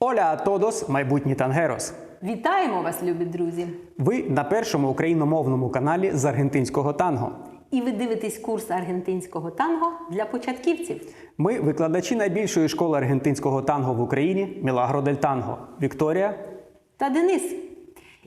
Оля а тодос, майбутній тангерос. Вітаємо вас, любі друзі! Ви на першому україномовному каналі з аргентинського танго. І ви дивитесь курс аргентинського танго для початківців. Ми викладачі найбільшої школи аргентинського танго в Україні Мілагро дель Танго. Вікторія. Та Денис.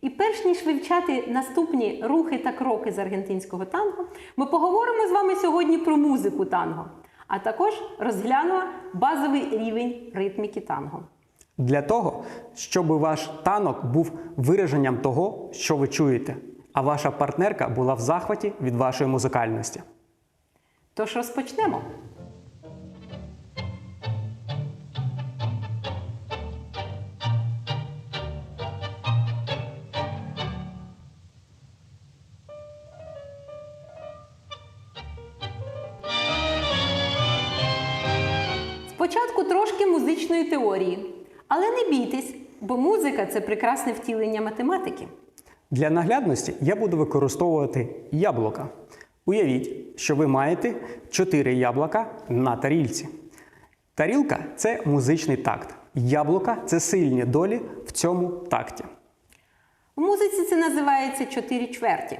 І перш ніж вивчати наступні рухи та кроки з аргентинського танго, ми поговоримо з вами сьогодні про музику танго, а також розглянемо базовий рівень ритміки танго. Для того, щоб ваш танок був вираженням того, що ви чуєте, а ваша партнерка була в захваті від вашої музикальності. Тож розпочнемо. Спочатку трошки музичної теорії, але не бійтесь, бо музика це прекрасне втілення математики. Для наглядності я буду використовувати яблука. Уявіть, що ви маєте 4 яблука на тарілці. Тарілка це музичний такт. Яблука це сильні долі в цьому такті. У музиці це називається чотири чверті.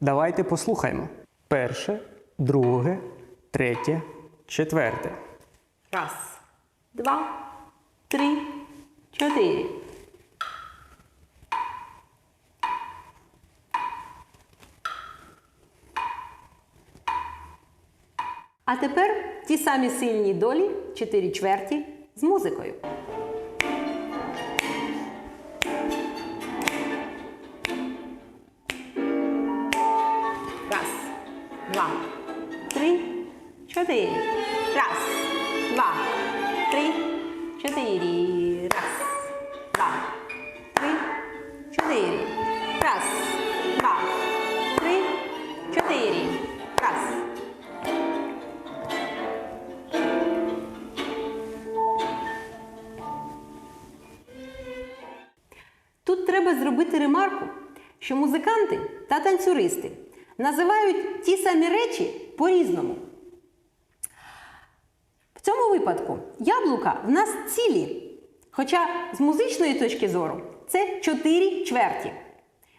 Давайте послухаємо. Перше, друге, третє, четверте. Раз, два, три, чотири. А тепер ті самі сильні долі, чотири чверті з музикою. Раз, два, три, чотири. Раз, чотири. Раз, два, три, чотири. Раз, два, три, чотири. Раз. Тут треба зробити ремарку, що музиканти та танцюристи називають ті самі речі по-різному. Випадку яблука в нас цілі. Хоча з музичної точки зору це чотири чверті.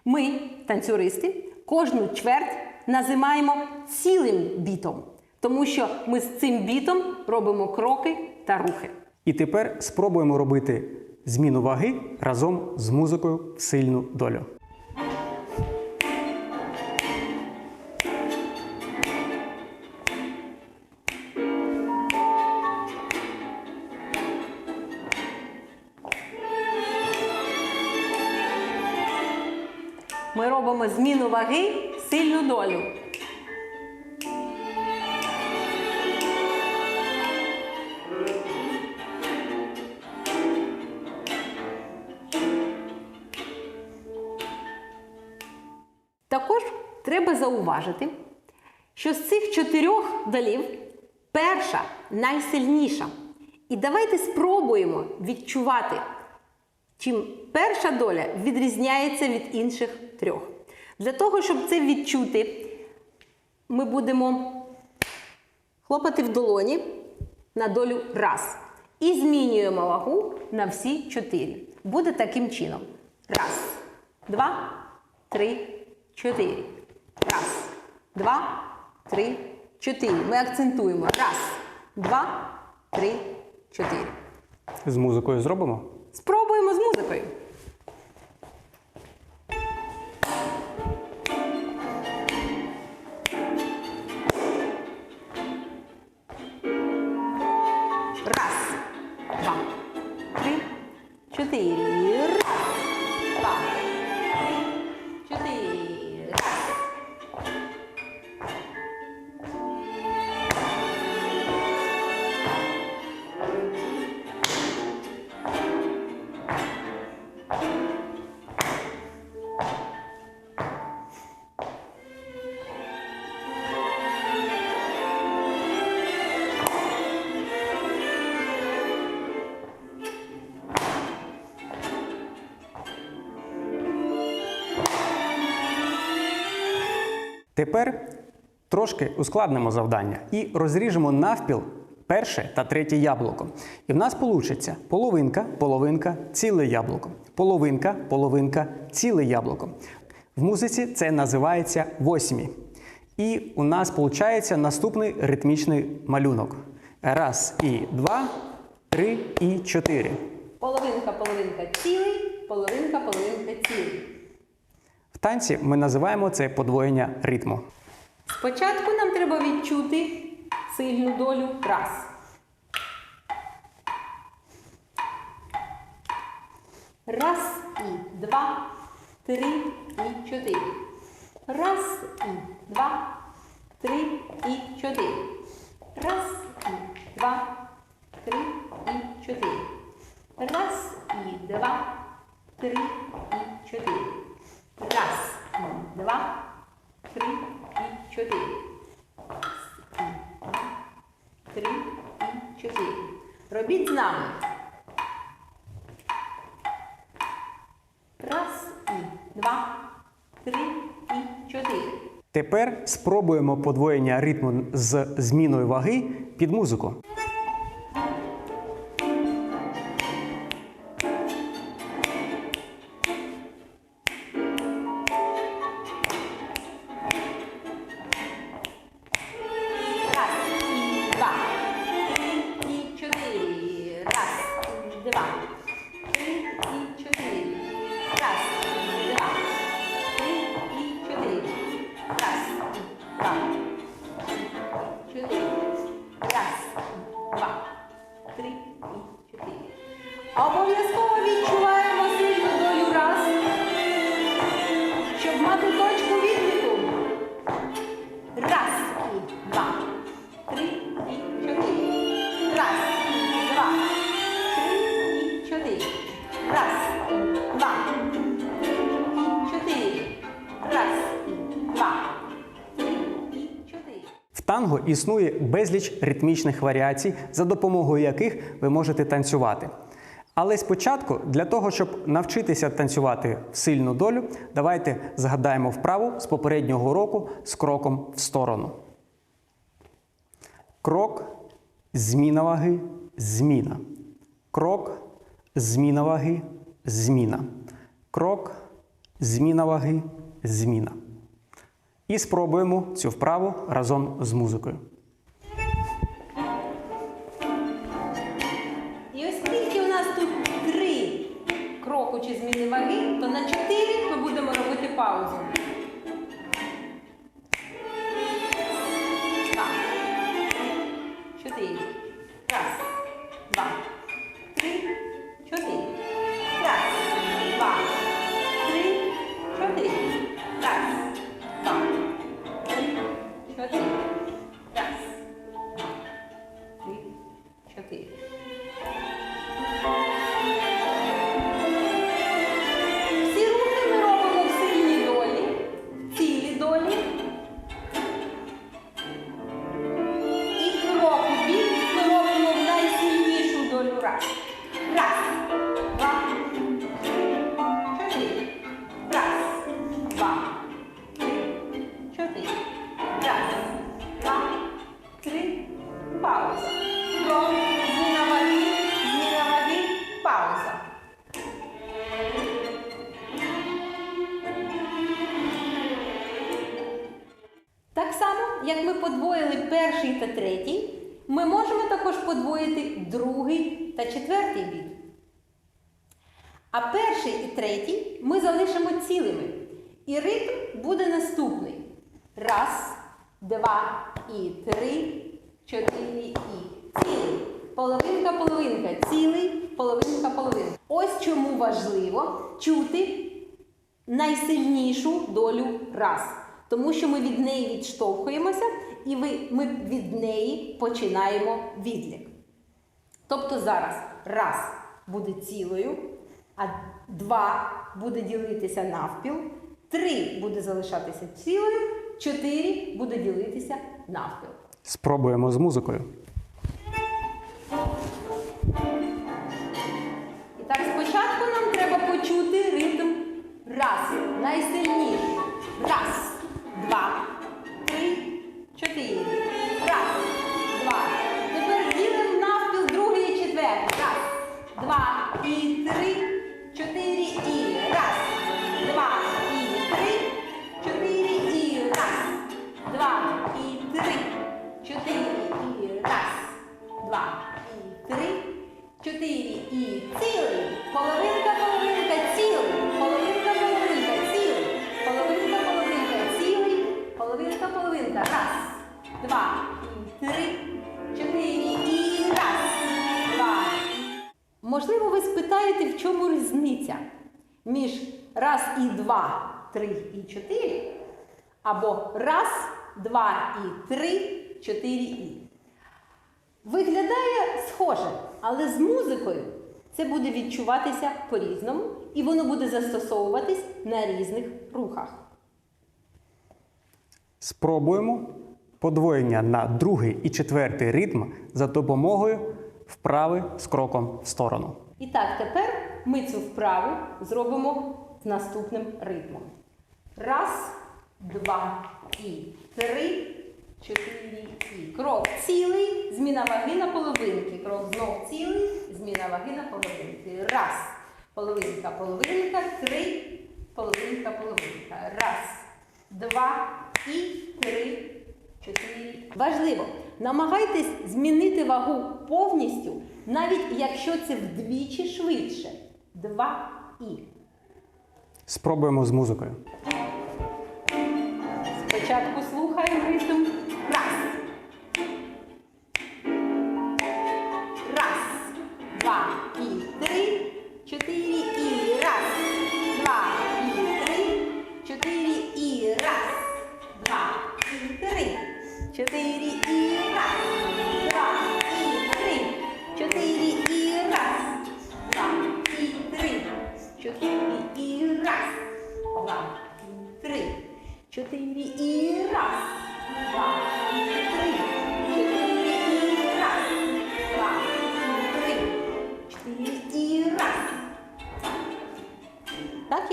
Ми, танцюристи, кожну чверть називаємо цілим бітом, тому що ми з цим бітом робимо кроки та рухи. І тепер спробуємо робити зміну ваги разом з музикою в сильну долю. Зміну сильну долю. Також треба зауважити, що з цих чотирьох долів перша найсильніша. І давайте спробуємо відчувати, чим перша доля відрізняється від інших трьох. Для того, щоб це відчути, ми будемо хлопати в долоні на долю раз. І змінюємо вагу на всі чотири. Буде таким чином. Раз, два, три, чотири. Раз, два, три, чотири. Ми акцентуємо. Раз, два, три, чотири. З музикою зробимо? Спробуємо з музикою. Тепер трошки ускладнимо завдання і розріжемо навпіл перше та третє яблуко. І в нас вийде половинка, половинка, ціле яблуко. Половинка, половинка, ціле яблуко. В музиці це називається восьмі. І у нас виходить наступний ритмічний малюнок. Раз і два, три і чотири. Половинка, половинка цілий, половинка, половинка цілий. Танці ми називаємо це подвоєння ритму. Спочатку нам треба відчути сильну долю раз. Раз і два, три і чотири. Раз і два, три і чотири. Раз і два, три і чотири. Раз і два, три і чотири. Раз два, три і чотири. Три і чотири. Робіть з нами. Раз і два, три і чотири. Тепер спробуємо подвоєння ритму з зміною ваги під музику. Мати точку відліку. Раз і два, три і чотири. Раз і два, три і чотири. Раз і два, три чотири. Раз два, три чотири. В танго існує безліч ритмічних варіацій, за допомогою яких ви можете танцювати. Але спочатку, для того, щоб навчитися танцювати в сильну долю, давайте згадаємо вправу з попереднього року з кроком в сторону. Крок, зміна ваги, зміна. Крок, зміна ваги, зміна. Крок, зміна ваги, зміна. І спробуємо цю вправу разом з музикою. І оскільки кроку чи зміни ваги, то на чотири ми будемо робити паузу. Подвоїти другий та четвертий бік. А перший і третій ми залишимо цілими. І ритм буде наступний. Раз, два і три, чотири і цілий. Половинка, половинка, цілий, половинка, половинка. Ось чому важливо чути найсильнішу долю раз. Тому що ми від неї відштовхуємося і ми від неї починаємо відлік. Тобто зараз раз буде цілою, а два буде ділитися навпіл, три буде залишатися цілою, чотири буде ділитися навпіл. Спробуємо з музикою. І так, спочатку нам треба почути ритм раз, найсильніший. Раз, два, чотири. Раз, два. Тепер ділимо навпіл другий і четвертий. Раз, два і три. Спитаєте, в чому різниця між раз і два, три і чотири, або раз, два і три, чотири і. Виглядає схоже, але з музикою це буде відчуватися по-різному, і воно буде застосовуватись на різних рухах. Спробуємо подвоєння на другий і четвертий ритм за допомогою вправи з кроком в сторону. І так, тепер ми цю вправу зробимо з наступним ритмом. Раз, два і три, чотири і. Крок цілий, зміна ваги на половинки. Крок знов цілий, зміна ваги на половинки. Раз. Половинка, половинка, три, половинка, половинка. Раз, два і три, Важливо, намагайтесь змінити вагу повністю, навіть якщо це вдвічі швидше. Два і. Спробуємо з музикою. Спочатку слухаємо ритм.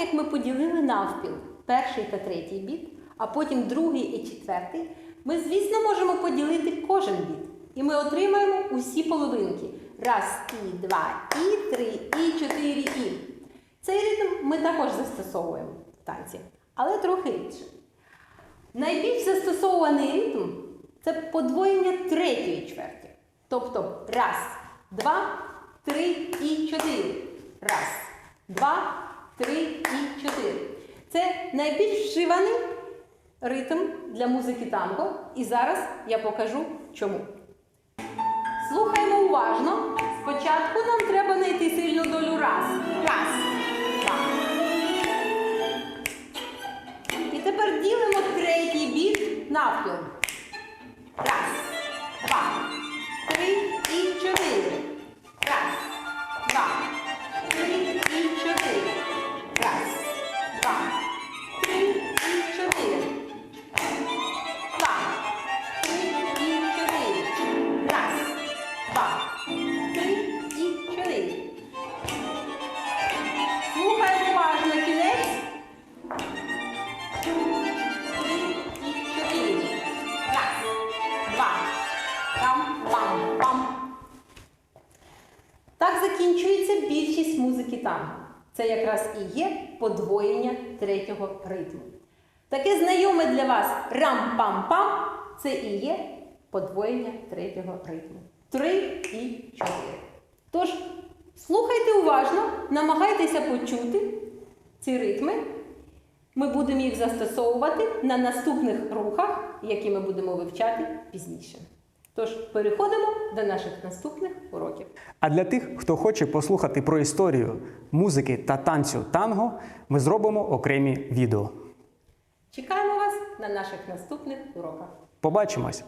Як ми поділили навпіл перший та третій біт, а потім другий і четвертий, ми, звісно, можемо поділити кожен біт. І ми отримаємо усі половинки. Раз, і два, і три, і чотири, і. Цей ритм ми також застосовуємо в танці, але трохи рідше. Найбільш застосований ритм це подвоєння третьої чверті. Тобто раз, два, три і чотири. Раз, два, три і чотири. Це найбільш вживаний ритм для музики танго. І зараз я покажу чому. Слухаємо уважно. Спочатку нам треба знайти сильну долю раз. Раз, два. І тепер ділимо третій біт навпіл. Закінчується більшість музики танго. Це якраз і є подвоєння третього ритму. Таке знайоме для вас рам-пам-пам це і є подвоєння третього ритму. Три і чотири. Тож, слухайте уважно, намагайтеся почути ці ритми. Ми будемо їх застосовувати на наступних рухах, які ми будемо вивчати пізніше. Тож переходимо до наших наступних уроків. А для тих, хто хоче послухати про історію музики та танцю танго, ми зробимо окремі відео. Чекаємо вас на наших наступних уроках. Побачимось!